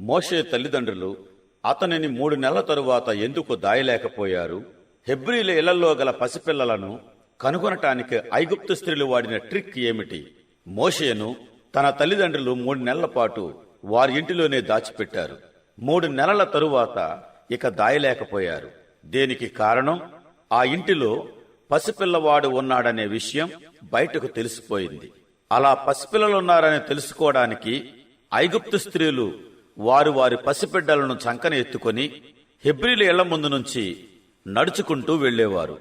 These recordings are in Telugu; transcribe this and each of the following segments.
మోషే తల్లిదండ్రులు అతనిని మూడు నెలల తరువాత ఎందుకు దాయలేకపోయారు? హెబ్రిల ఇళ్ళలో గల పసిపిల్లలను కనుగొనటానికి ఐగుప్తు స్త్రీలు వాడిన ట్రిక్ ఏమిటి? మోషేను తన తల్లిదండ్రులు మూడు నెలల పాటు వారి ఇంటిలోనే దాచిపెట్టారు. మూడు నెలల తరువాత ఇక దాయలేకపోయారు. దేనికి కారణం? ఆ ఇంటిలో పసిపిల్లవాడు ఉన్నాడనే విషయం బయటకు తెలిసిపోయింది. అలా పసిపిల్లలున్నారని తెలుసుకోవడానికి ఐగుప్తు స్త్రీలు వారు వారి పసిబిడ్డలను చంకన ఎత్తుకొని హెబ్రిల ఇళ్ళ ముందు నుంచి నడుచుకుంటూ వెళ్ళేవారు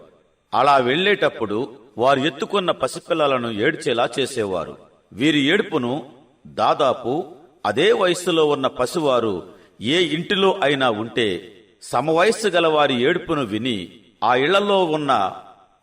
అలా వెళ్ళేటప్పుడు వారు ఎత్తుకున్న పసిపిల్లలను ఏడ్చేలా చేసేవారు. వీరి ఏడుపును దాదాపు అదే వయస్సులో ఉన్న పసివారు ఏ ఇంటిలో అయినా ఉంటే సమవయస్సు గల వారి ఏడుపును విని ఆ ఇళ్ళలో ఉన్న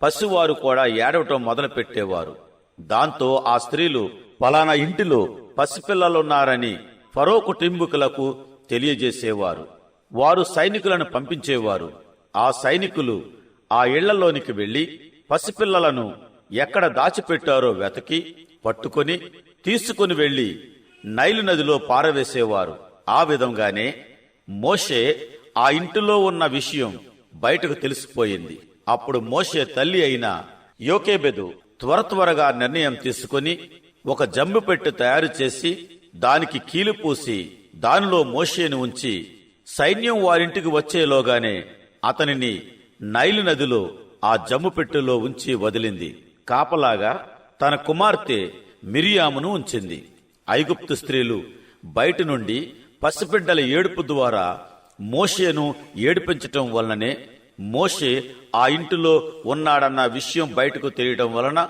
పసివారు కూడా ఏడవటం మొదలుపెట్టేవారు. దాంతో ఆ స్త్రీలు పలానా ఇంటిలో పసిపిల్లలున్నారని ఫరో కుటుంబీకులకు తెలియజేసేవారు. వారు సైనికులను పంపించేవారు. ఆ సైనికులు ఆ ఇళ్ళలోనికి వెళ్ళి పసిపిల్లలను ఎక్కడ దాచిపెట్టారో వెతకి పట్టుకొని తీసుకుని వెళ్ళి నైలు నదిలో పారవేసేవారు. ఆ విధంగానే మోషే ఆ ఇంటిలో ఉన్న విషయం బయటకు తెలిసిపోయింది. అప్పుడు మోషే తల్లి అయిన యోకేబెదు త్వర త్వరగా నిర్ణయం తీసుకుని ఒక జమ్ము పెట్టి తయారు చేసి దానికి కీలు పూసి దానిలో మోషేను ఉంచి సైన్యం వారింటికి వచ్చేలోగానే అతనిని నైలు నదిలో ఆ జమ్ముపెట్టెలో ఉంచి వదిలింది. కాపలాగా తన కుమార్తె మిరియామును ఉంచింది. ఐగుప్తు స్త్రీలు బయట నుండి పసిబిడ్డల ఏడుపు ద్వారా మోషేను ఏడిపించటం వలననే మోషే ఆ ఇంటిలో ఉన్నాడన్న విషయం బయటకు తెలియటం వలన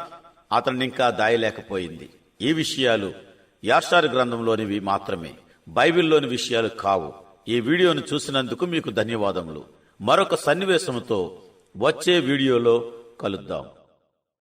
అతనింకా ఇంకా దాయలేకపోయింది. ఈ విషయాలు యాషార్ గ్రంథంలోనివి మాత్రమే. బైబిల్లోని విషయాలు కావు. ఈ వీడియోను చూసినందుకు మీకు ధన్యవాదములు. మరొక సన్నివేశంతో వచ్చే వీడియోలో కలుద్దాం.